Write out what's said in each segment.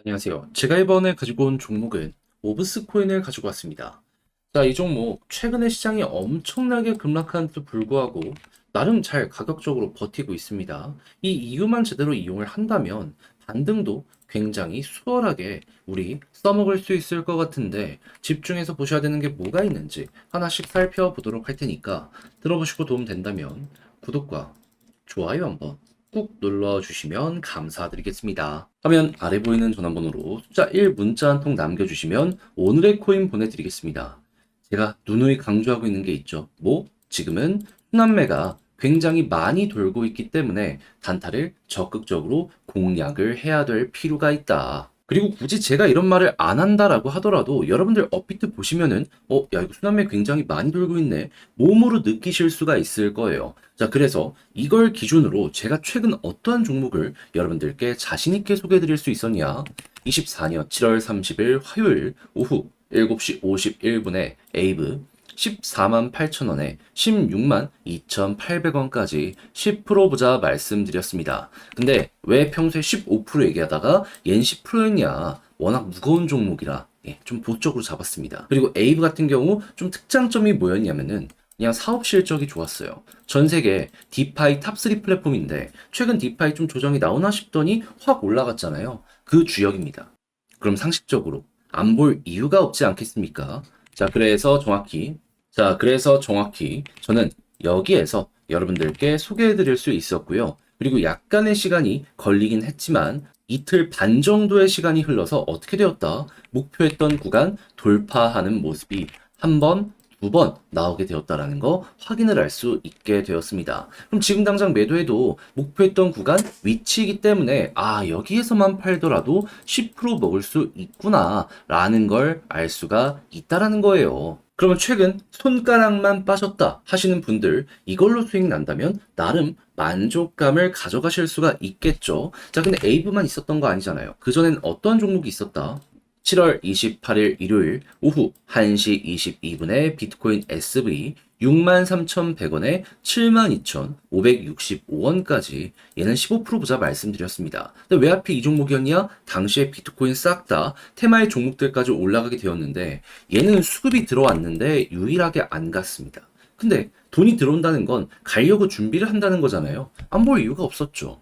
안녕하세요. 제가 이번에 가지고 온 종목은 오브스 코인을 가지고 왔습니다. 자, 이 종목 최근에 시장이 엄청나게 급락한데도 불구하고 나름 잘 가격적으로 버티고 있습니다. 이 이유만 제대로 이용을 한다면 반등도 굉장히 수월하게 우리 써먹을 수 있을 것 같은데 집중해서 보셔야 되는 게 뭐가 있는지 하나씩 살펴보도록 할 테니까 들어보시고 도움 된다면 구독과 좋아요 한번 꾹 눌러주시면 감사드리겠습니다. 화면 아래 보이는 전화번호로 숫자 1 문자 한 통 남겨주시면 오늘의 코인 보내드리겠습니다. 제가 누누이 강조하고 있는 게 있죠. 뭐? 지금은 순환매가 굉장히 많이 돌고 있기 때문에 단타를 적극적으로 공략을 해야 될 필요가 있다. 그리고 굳이 제가 이런 말을 안 한다라고 하더라도 여러분들 업비트 보시면은 어, 야, 이거 순환매 굉장히 많이 돌고 있네. 몸으로 느끼실 수가 있을 거예요. 자, 그래서 이걸 기준으로 제가 최근 어떠한 종목을 여러분들께 자신있게 소개해 드릴 수 있었냐? 24년 7월 30일 화요일 오후 7시 51분에 에이브 14만 8천 원에 16만 2,800원까지 10% 보자 말씀드렸습니다. 근데 왜 평소에 15% 얘기하다가 얜 10%였냐? 워낙 무거운 종목이라 예, 좀 보적으로 잡았습니다. 그리고 에이브 같은 경우 좀 특장점이 뭐였냐면은 그냥 사업 실적이 좋았어요. 전 세계 디파이 탑3 플랫폼인데 최근 디파이 좀 조정이 나오나 싶더니 확 올라갔잖아요. 그 주역입니다. 그럼 상식적으로 안 볼 이유가 없지 않겠습니까? 자, 그래서 정확히 자, 그래서 정확히 저는 여기에서 여러분들께 소개해 드릴 수 있었고요. 그리고 약간의 시간이 걸리긴 했지만 이틀 반 정도의 시간이 흘러서 어떻게 되었다? 목표했던 구간 돌파하는 모습이 한 번, 두 번 나오게 되었다라는 거 확인을 할수 있게 되었습니다. 그럼 지금 당장 매도해도 목표했던 구간 위치이기 때문에 아 여기에서만 팔더라도 10% 먹을 수 있구나라는 걸 알 수가 있다라는 거예요. 그러면 최근 손가락만 빠졌다 하시는 분들 이걸로 수익 난다면 나름 만족감을 가져가실 수가 있겠죠. 자, 근데 에이브만 있었던 거 아니잖아요. 그전엔 어떤 종목이 있었다? 7월 28일 일요일 오후 1시 22분에 비트코인 SV 63,100원에 72,565원까지 얘는 15% 보자 말씀드렸습니다. 근데 왜 하필 이 종목이었냐? 당시에 비트코인 싹 다 테마의 종목들까지 올라가게 되었는데 얘는 수급이 들어왔는데 유일하게 안 갔습니다. 근데 돈이 들어온다는 건 가려고 준비를 한다는 거잖아요. 안 볼 이유가 없었죠.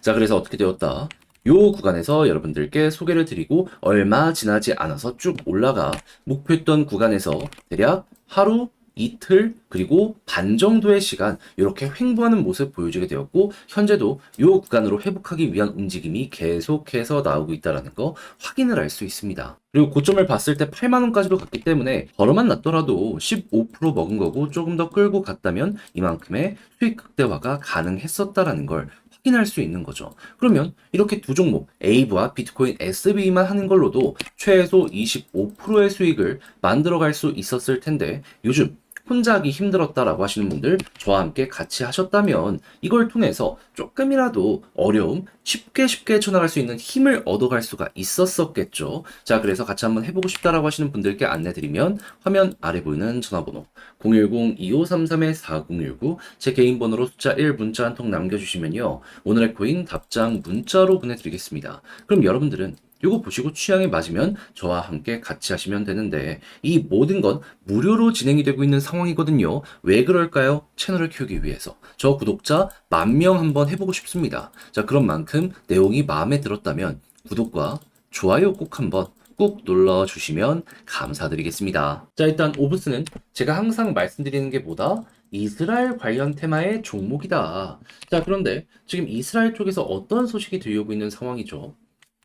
자, 그래서 어떻게 되었다? 요 구간에서 여러분들께 소개를 드리고 얼마 지나지 않아서 쭉 올라가 목표했던 구간에서 대략 하루 이틀 그리고 반 정도의 시간 이렇게 횡보하는 모습 보여주게 되었고 현재도 이 구간으로 회복하기 위한 움직임이 계속해서 나오고 있다는 거 확인을 할 수 있습니다. 그리고 고점을 봤을 때 8만 원까지도 갔기 때문에 벌어만 났더라도 15% 먹은 거고 조금 더 끌고 갔다면 이만큼의 수익 극대화가 가능했었다라는 걸 확인할 수 있는 거죠. 그러면 이렇게 두 종목 에이브와 비트코인 SB만 하는 걸로도 최소 25%의 수익을 만들어갈 수 있었을 텐데 요즘 혼자 하기 힘들었다라고 하시는 분들 저와 함께 같이 하셨다면 이걸 통해서 조금이라도 어려움 쉽게 쉽게 쳐나갈 수 있는 힘을 얻어갈 수가 있었었겠죠. 자, 그래서 같이 한번 해보고 싶다라고 하시는 분들께 안내드리면 화면 아래 보이는 전화번호 010-2533-4019 제 개인 번호로 숫자 1 문자 한 통 남겨주시면요. 오늘의 코인 답장 문자로 보내드리겠습니다. 그럼 여러분들은 이거 보시고 취향에 맞으면 저와 함께 같이 하시면 되는데 이 모든 건 무료로 진행이 되고 있는 상황이거든요. 왜 그럴까요? 채널을 키우기 위해서. 저 구독자 만 명 한번 해보고 싶습니다. 자, 그런 만큼 내용이 마음에 들었다면 구독과 좋아요 꼭 한번 꾹 눌러주시면 감사드리겠습니다. 자, 일단 오브스는 제가 항상 말씀드리는 게 뭐다? 이스라엘 관련 테마의 종목이다. 자, 그런데 지금 이스라엘 쪽에서 어떤 소식이 들려오고 있는 상황이죠?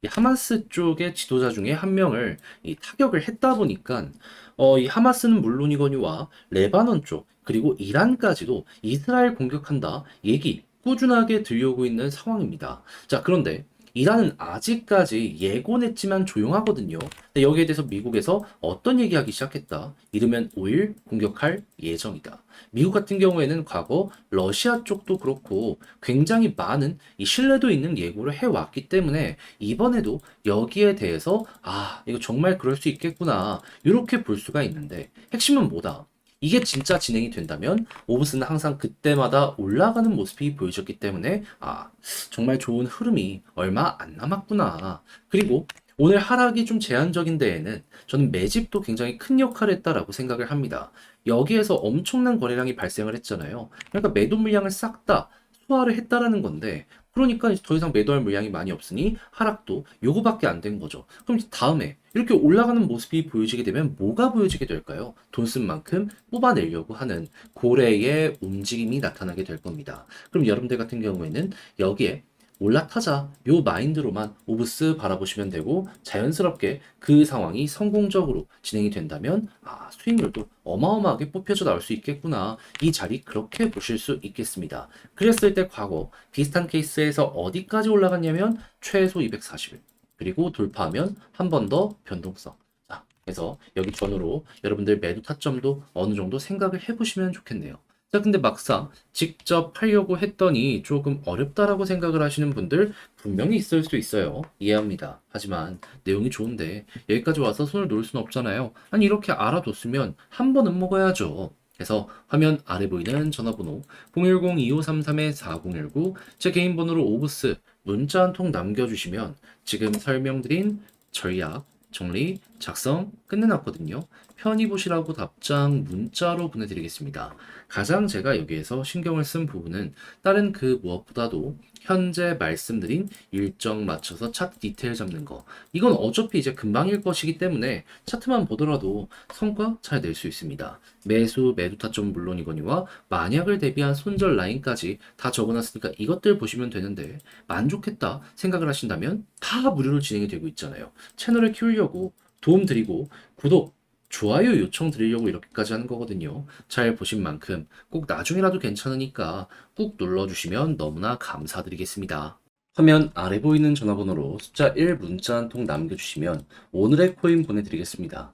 이 하마스 쪽의 지도자 중에 한 명을 이 타격을 했다 보니까 어, 이 하마스는 물론이거니와 레바논 쪽 그리고 이란까지도 이스라엘 공격한다 얘기 꾸준하게 들려오고 있는 상황입니다. 자, 그런데 이란은 아직까지 예고냈지만 조용하거든요. 근데 여기에 대해서 미국에서 어떤 얘기하기 시작했다. 이르면 5일 공격할 예정이다. 미국 같은 경우에는 과거 러시아 쪽도 그렇고 굉장히 많은 이 신뢰도 있는 예고를 해왔기 때문에 이번에도 여기에 대해서 아, 이거 정말 그럴 수 있겠구나. 이렇게 볼 수가 있는데 핵심은 뭐다? 이게 진짜 진행이 된다면 오브스는 항상 그때마다 올라가는 모습이 보여졌기 때문에 아 정말 좋은 흐름이 얼마 안 남았구나. 그리고 오늘 하락이 좀 제한적인 데에는 저는 매집도 굉장히 큰 역할을 했다라고 생각을 합니다. 여기에서 엄청난 거래량이 발생을 했잖아요. 그러니까 매도 물량을 싹 다 소화를 했다라는 건데 그러니까 더 이상 매도할 물량이 많이 없으니 하락도 요거밖에 안 된 거죠. 그럼 다음에 이렇게 올라가는 모습이 보여지게 되면 뭐가 보여지게 될까요? 돈 쓴 만큼 뽑아내려고 하는 고래의 움직임이 나타나게 될 겁니다. 그럼 여러분들 같은 경우에는 여기에 올라타자 요 마인드로만 오브스 바라보시면 되고 자연스럽게 그 상황이 성공적으로 진행이 된다면 아 수익률도 어마어마하게 뽑혀져 나올 수 있겠구나 이 자리 그렇게 보실 수 있겠습니다 그랬을 때 과거 비슷한 케이스에서 어디까지 올라갔냐면 최소 240일 그리고 돌파하면 한 번 더 변동성 자 그래서 여기 전후로 여러분들 매도 타점도 어느 정도 생각을 해보시면 좋겠네요 자, 근데 막상 직접 하려고 했더니 조금 어렵다라고 생각을 하시는 분들 분명히 있을 수 있어요. 이해합니다. 하지만 내용이 좋은데 여기까지 와서 손을 놓을 수는 없잖아요. 아니, 이렇게 알아뒀으면 한 번은 먹어야죠. 그래서 화면 아래 보이는 전화번호 010-2533-4019 제 개인 번호로 오브스 문자 한 통 남겨주시면 지금 설명드린 전략, 정리, 작성 끝내놨거든요. 편히 보시라고 답장 문자로 보내드리겠습니다. 가장 제가 여기에서 신경을 쓴 부분은 다른 그 무엇보다도 현재 말씀드린 일정 맞춰서 차트 디테일 잡는 거. 이건 어차피 이제 금방일 것이기 때문에 차트만 보더라도 성과 잘 낼 수 있습니다. 매수, 매도 타점 물론이거니와 만약을 대비한 손절 라인까지 다 적어놨으니까 이것들 보시면 되는데 만족했다 생각을 하신다면 다 무료로 진행이 되고 있잖아요. 채널을 키우려고 도움 드리고 구독, 좋아요 요청 드리려고 이렇게까지 하는 거거든요. 잘 보신 만큼 꼭 나중이라도 괜찮으니까 꾹 눌러주시면 너무나 감사드리겠습니다. 화면 아래 보이는 전화번호로 숫자 1 문자 한 통 남겨주시면 오늘의 코인 보내드리겠습니다.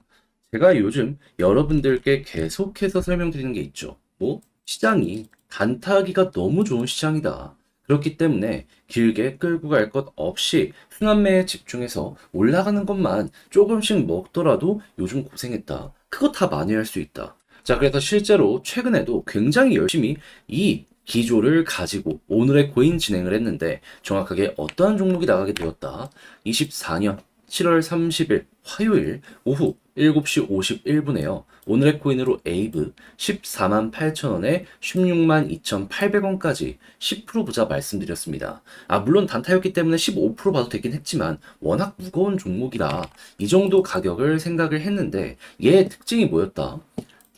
제가 요즘 여러분들께 계속해서 설명드리는 게 있죠. 뭐? 시장이 단타하기가 너무 좋은 시장이다. 그렇기 때문에 길게 끌고 갈 것 없이 흥한매에 집중해서 올라가는 것만 조금씩 먹더라도 요즘 고생했다. 그거 다 만회할 수 있다. 자, 그래서 실제로 최근에도 굉장히 열심히 이 기조를 가지고 오늘의 코인 진행을 했는데 정확하게 어떠한 종목이 나가게 되었다. 24년 7월 30일 화요일 오후 7시 51분에요. 오늘의 코인으로 에이브 14만 8천원에 16만 2,800원까지 10% 부자 말씀드렸습니다. 아, 물론 단타였기 때문에 15% 봐도 되긴 했지만 워낙 무거운 종목이라 이 정도 가격을 생각을 했는데 얘의 특징이 뭐였다?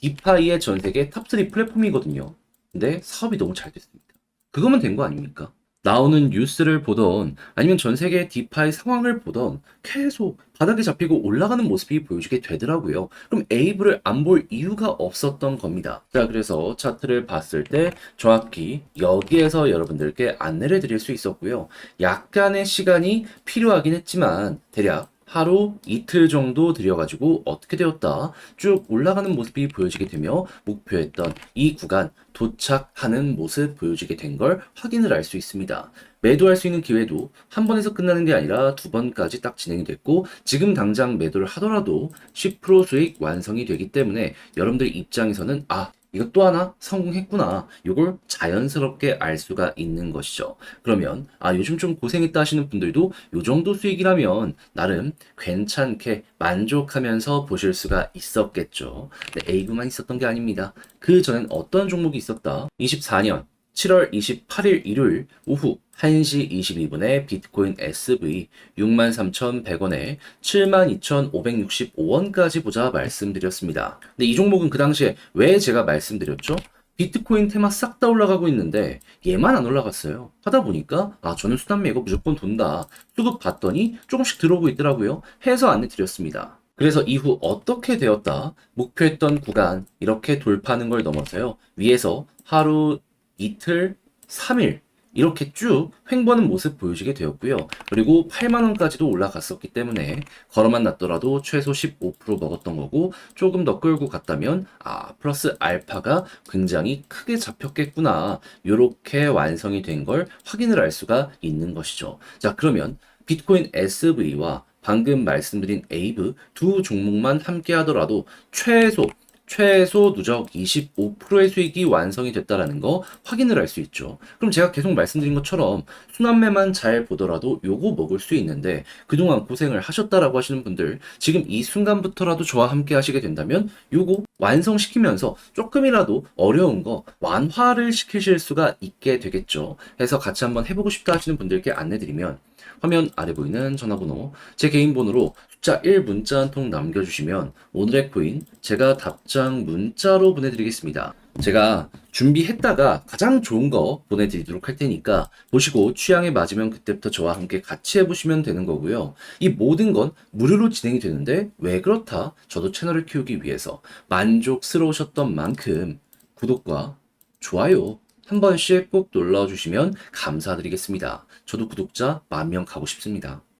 디파이의 전 세계 탑3 플랫폼이거든요. 근데 사업이 너무 잘 됐습니다. 그거면 된 거 아닙니까? 나오는 뉴스를 보던 아니면 전 세계 디파이 상황을 보던 계속 바닥에 잡히고 올라가는 모습이 보여지게 되더라고요. 그럼 에이브를 안 볼 이유가 없었던 겁니다. 자, 그래서 차트를 봤을 때 정확히 여기에서 여러분들께 안내를 드릴 수 있었고요. 약간의 시간이 필요하긴 했지만 대략 하루 이틀 정도 들여가지고 어떻게 되었다 쭉 올라가는 모습이 보여지게 되며 목표했던 이 구간 도착하는 모습 보여지게 된 걸 확인을 할수 있습니다. 매도할 수 있는 기회도 한 번에서 끝나는 게 아니라 두 번까지 딱 진행이 됐고 지금 당장 매도를 하더라도 10% 수익 완성이 되기 때문에 여러분들 입장에서는 아 이것 또 하나 성공했구나. 이걸 자연스럽게 알 수가 있는 것이죠. 그러면 아 요즘 좀 고생했다 하시는 분들도 요 정도 수익이라면 나름 괜찮게 만족하면서 보실 수가 있었겠죠. 네, 에이브만 있었던 게 아닙니다. 그 전엔 어떤 종목이 있었다? 24년 7월 28일 일요일 오후 1시 22분에 비트코인 SV 63,100원에 72,565원까지 보자 말씀드렸습니다. 근데 이 종목은 그 당시에 왜 제가 말씀드렸죠? 비트코인 테마 싹 다 올라가고 있는데 얘만 안 올라갔어요. 하다 보니까 아 저는 수단매 이거 무조건 돈다. 수급 봤더니 조금씩 들어오고 있더라고요. 해서 안내 드렸습니다. 그래서 이후 어떻게 되었다? 목표했던 구간 이렇게 돌파하는 걸 넘어서요. 위에서 하루 이틀, 3일 이렇게 쭉 횡보하는 모습 보여지게 되었고요. 그리고 8만원까지도 올라갔었기 때문에 걸어만 놨더라도 최소 15% 먹었던 거고 조금 더 끌고 갔다면 아 플러스 알파가 굉장히 크게 잡혔겠구나 이렇게 완성이 된 걸 확인을 할 수가 있는 것이죠. 자 그러면 비트코인 SV와 방금 말씀드린 에이브 두 종목만 함께 하더라도 최소 최소 누적 25%의 수익이 완성이 됐다라는 거 확인을 할 수 있죠. 그럼 제가 계속 말씀드린 것처럼 순환매만 잘 보더라도 요거 먹을 수 있는데 그동안 고생을 하셨다라고 하시는 분들 지금 이 순간부터라도 저와 함께 하시게 된다면 요거 완성시키면서 조금이라도 어려운 거 완화를 시키실 수가 있게 되겠죠. 해서 같이 한번 해보고 싶다 하시는 분들께 안내드리면 화면 아래 보이는 전화번호 제 개인 번호로 숫자 1 문자 한 통 남겨주시면 오늘의 코인 제가 답장 문자로 보내드리겠습니다. 제가 준비했다가 가장 좋은 거 보내드리도록 할 테니까 보시고 취향에 맞으면 그때부터 저와 함께 같이 해보시면 되는 거고요. 이 모든 건 무료로 진행이 되는데 왜 그렇다? 저도 채널을 키우기 위해서 만족스러우셨던 만큼 구독과 좋아요 한 번씩 꼭 눌러주시면 감사드리겠습니다. 저도 구독자 만 명 가고 싶습니다.